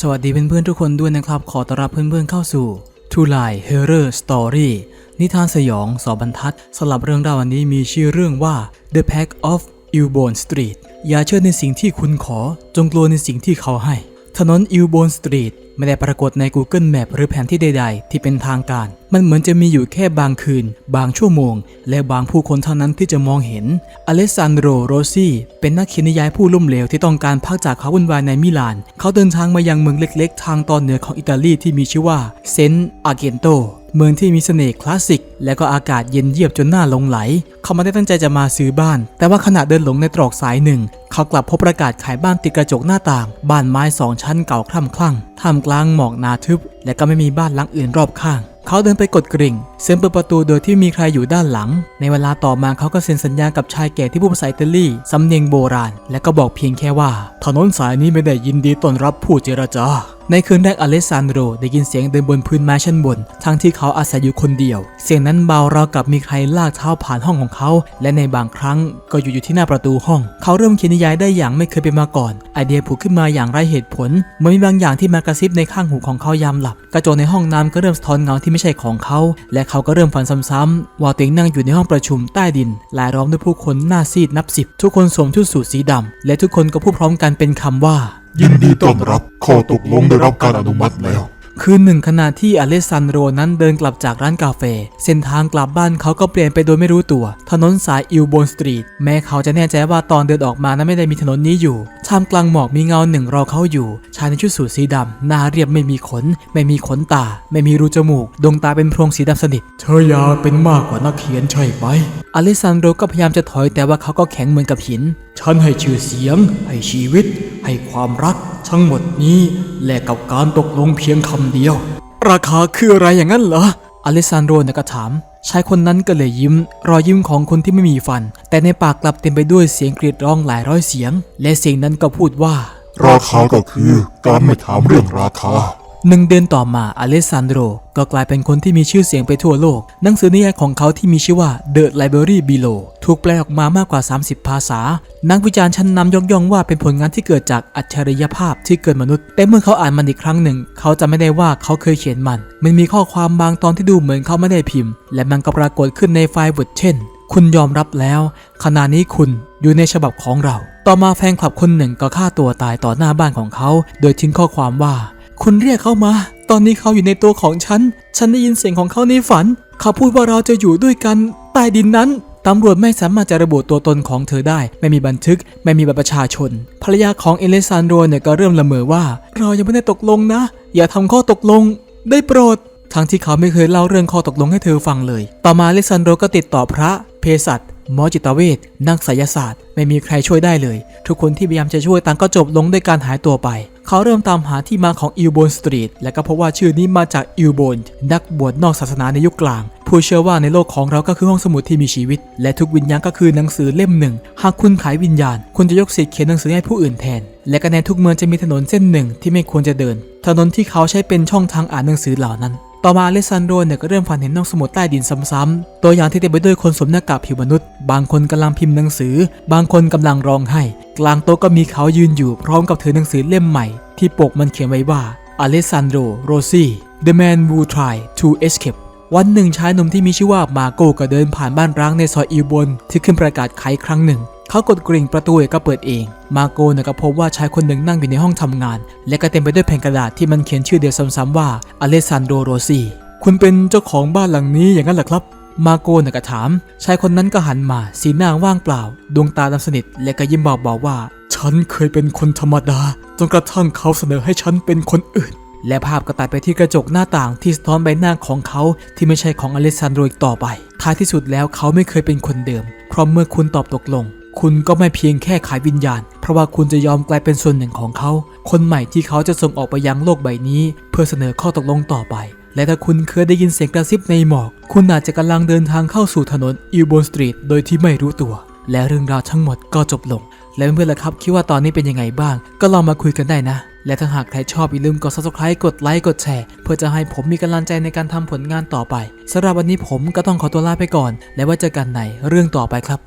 สวัสดีเพื่อนๆทุกคนด้วยนะครับ ขอต้อนรับเพื่อนๆเข้าสู่ True Lie Horror Story นิทานสยองสอบรรทัดสำหรับเรื่องราววันนี้มีชื่อเรื่องว่า The Pack of i l b o r n Street อย่าเชื่อในสิ่งที่คุณขอ จงกลัวในสิ่งที่เขาให้ ถนน i l b o r n Street ไม่ได้ปรากฏใน Google Map หรือแผนที่ใด ๆ ที่เป็นทางการ มันเหมือนจะมีอยู่แค่บางคืน บางชั่วโมง และบางผู้คนเท่านั้นที่จะมองเห็น อเลสซานโดโรซี่ เป็นนักเขียนนิยายผู้ล่มเหลวที่ต้องการพักจากเขาวุ่นวายในมิลาน เขาเดินทางมายังเมืองเล็ก ๆ ทางตอนเหนือของอิตาลีที่มีชื่อว่าเซนต์อาเกนโตเมืองที่มีเสน่ห์คลาสสิก และก็อากาศเย็นเยียบจนน่าหลงไหล เขาไม่ได้ตั้งใจจะมาซื้อบ้าน แต่ว่าขณะเดินหลงในตรอกสายหนึ่ง เขากลับพบประกาศขายบ้านติดกระจกหน้าต่าง บ้านไม้สองชั้นเก่าคล่ำคลั่งท่ามกลางหมอกหนาทึบ และก็ไม่มีบ้านหลังอื่นรอบข้าง เขาเดินไปกดกริ่งเซ็นเปิดประตูโดยที่มีใครอยู่ด้านหลัง ในเวลาต่อมาเขาก็เซ็นสัญญากับชายแก่ที่พูดภาษาอิตาลีสำเนียงโบราณ และก็บอกเพียงแค่ว่า ถนนสายนี้ไม่ได้ยินดีต้อนรับผู้เจรจาในคืนแรกอเลสซานโดได้ยินเสียงเดินบนพื้นไม้ชั้นบน ทั้งที่เขาอาศัยอยู่คนเดียว เสียงนั้นเบาราวกับมีใครลากเท้าผ่านห้องของเขา และในบางครั้งก็อยู่อยู่ที่หน้าประตูห้อง เขาเริ่มเขียนนิยายได้อย่างไม่เคยเป็นมาก่อน ไอเดียผุดขึ้นมาอย่างไร้เหตุผลเมือนมีบางอย่างที่มากระซิบในข้างหูของเขายามหลับกระจกในห้องน้ำก็เริ่มสะท้อนเงาที่ไม่ใช่ของเขา และเขาก็เริ่มฝันซ้ำๆว่าตัวเองนั่งอยู่ในห้องประชุมใต้ดินรายล้อมด้วยผู้คนหน้าซีดนับสิบทุกคนสวมชุดสูทสีดำและทุกคนก็พูดพร้อมกันเป็นคำว่า ยินดีต้อนรับข้อตกลงได้รับการอนุมัติแล้ว คืนหนึ่งขณะที่อเลสซานโรนั้นเดินกลับจากร้านกาแฟ เส้นทางกลับบ้านเขาก็เปลี่ยนไปโดยไม่รู้ตัว ถนนสายอิลโบนสตรีท แม้เขาจะแน่ใจว่าตอนเดินออกมานั้นไม่ได้มีถนนนี้อยู่ท่ามกลางหมอกมีเงาหนึ่งรอเขาอยู่ ชายในชุดสูทสีดำหน้าเรียบไม่มีขน ไม่มีขนตา ไม่มีรูจมูก ดวงตาเป็นโพรงสีดำสนิท เธออยากเป็นมากกว่านักเขียนใช่ไหมอเลสซานโรก็พยายามจะถอยแต่ว่าเขาก็แข็งเหมือนกับหิน ฉันให้ชื่อเสียง ให้ชีวิต ให้ความรัก ทั้งหมดนี้แลกกับการตกลงเพียงคำเดียว ราคาคืออะไรอย่างนั้นเหรออเลสซานโดนี่ยก็ถามชายคนนั้นก็เลยยิ้ม รอยยิ้มของคนที่ไม่มีฟัน แต่ในปากกลับเต็มไปด้วยเสียงกรีดร้องหลายร้อยเสียง และเสียงนั้นก็พูดว่า ราคาก็คือการไม่ถามเรื่องราคา หนึ่งเดือนต่อมาอเลสซานโดรก็กลายเป็นคนที่มีชื่อเสียงไปทั่วโลก หนังสือนิยายของเขาที่มีชื่อว่า The Library Below ถูกแปลออกมามากกว่า 30 ภาษา นักวิจารณ์ชั้นนำยกย่องว่าเป็นผลงานที่เกิดจากอัจฉริยภาพที่เกิดมนุษย์ แต่เมื่อเขาอ่านมันอีกครั้งหนึ่ง เขาจะไม่ได้ว่าเขาเคยเขียนมัน มันมีข้อความบางตอนที่ดูเหมือนเขาไม่ได้พิมพ์ และมันก็ปรากฏขึ้นในไฟล์บทเช่น คุณยอมรับแล้ว ขณะนี้คุณอยู่ในฉบับของเรา ต่อมาแฟนคลับคนหนึ่งก็ฆ่าตัวตายต่อหน้าบ้านของเขา โดยทิ้งข้อความว่า คุณเรียกเขามา ตอนนี้เขาอยู่ในตัวของฉัน ฉันได้ยินเสียงของเขาในฝัน เขาพูดว่าเราจะอยู่ด้วยกันใต้ดินนั้นตำรวจไม่สามารถจะระบุตัวตนของเธอได้ ไม่มีบันทึก ไม่มีบัตรประชาชน ภรรยาของเอเลซานโดเนี่ยก็เริ่มละเมอว่า เรายังไม่ได้ตกลงนะ อย่าทำข้อตกลง ได้โปรด ทั้งที่เขาไม่เคยเล่าเรื่องข้อตกลงให้เธอฟังเลย ต่อมาเอเลซันโดก็ติดต่อพระ เภสัชหมอจิตเวชนักไสยศาสตร์ ไม่มีใครช่วยได้เลย ทุกคนที่พยายามจะช่วยต่างก็จบลงด้วยการหายตัวไป เขาเริ่มตามหาที่มาของอิลโบนสตรีทและก็พบว่าชื่อนี้มาจากอิลโบนนักบวชนอกศาสนาในยุคกลาง ผู้เชื่อว่าในโลกของเราก็คือห้องสมุดที่มีชีวิต และทุกวิญญาณก็คือหนังสือเล่มหนึ่ง หากคุณขายวิญญาณ คุณจะยกสิทธิ์เขียนหนังสือให้ผู้อื่นแทน และก็ในทุกเมืองจะมีถนนเส้นหนึ่งที่ไม่ควรจะเดิน ถนนที่เขาใช้เป็นช่องทางอ่านหนังสือเหล่านั้น ต่อมาอเลซานโดเนี่ยก็เริ่มฝันเห็นห้องสมุดใต้ดินซ้ำๆตัวอย่างที่เต็มไปด้วยคนสวมหน้ากากผิวมนุษย์ บางคนกำลังพิมพ์หนังสือ บางคนกำลังร้องไห้ กลางโต๊ะก็มีเขายืนอยู่พร้อมกับถือหนังสือเล่มใหม่ ที่ปกมันเขียนไว้ว่าอเลซานโดโรซี The Man Who Tried to Escape วันหนึ่งชายหนุ่มที่มีชื่อว่ามาโกก็เดินผ่านบ้านร้างในซอยอิวบนที่ขึ้นประกาศขายครั้งหนึ่ง เขากดกริ่งประตูก็เปิดเอง มาโกนี่ยก็พบว่าชายคนหนึ่งนั่งอยู่ในห้องทำงาน และก็เต็มไปด้วยแผ่นกระดาษที่มันเขียนชื่อเดียวซ้ำๆว่าอเลสซานโดโรซีคุณเป็นเจ้าของบ้านหลังนี้อย่างนั้นเหรอครับ มาโกนี่ยก็ถาม ชายคนนั้นก็หันมาสีหน้าว่างเปล่า ดวงตาดำสนิทและก็ยิ้มบอกๆว่า ฉันเคยเป็นคนธรรมดาจนกระทั่งเขาเสนอให้ฉันเป็นคนอื่น และภาพก็ตัดไปที่กระจกหน้าต่างที่สะท้อนใบหน้าของเขาที่ไม่ใช่ของอเลสซานโดอีกต่อไปท้ายที่สุดแล้วเขาไม่เคยเป็นคนเดิมเพราะเมื่อคุณตอบตกลง คุณก็ไม่เพียงแค่ขายวิญญาณ เพราะว่าคุณจะยอมกลายเป็นส่วนหนึ่งของเขา คนใหม่ที่เขาจะส่งออกไปยังโลกใบนี้ เพื่อเสนอข้อตกลงต่อไป และถ้าคุณเคยได้ยินเสียงกระซิบในหมอก คุณอาจจะกำลังเดินทางเข้าสู่ถนนอิลโบนสตรีทโดยที่ไม่รู้ตัว และเรื่องราวทั้งหมดก็จบลง และเพื่อนๆล่ะครับคิดว่าตอนนี้เป็นยังไงบ้าง ก็ลองมาคุยกันได้นะและถ้าหากใครชอบอย่าลืมกด subscribe กดไลค์กดแชร์เพื่อจะให้ผมมีกำลังใจในการทำผลงานต่อไปสำหรับวันนี้ผมก็ต้องขอตัวลาไปก่อน และไว้เจอกันในเรื่องต่อไปครับ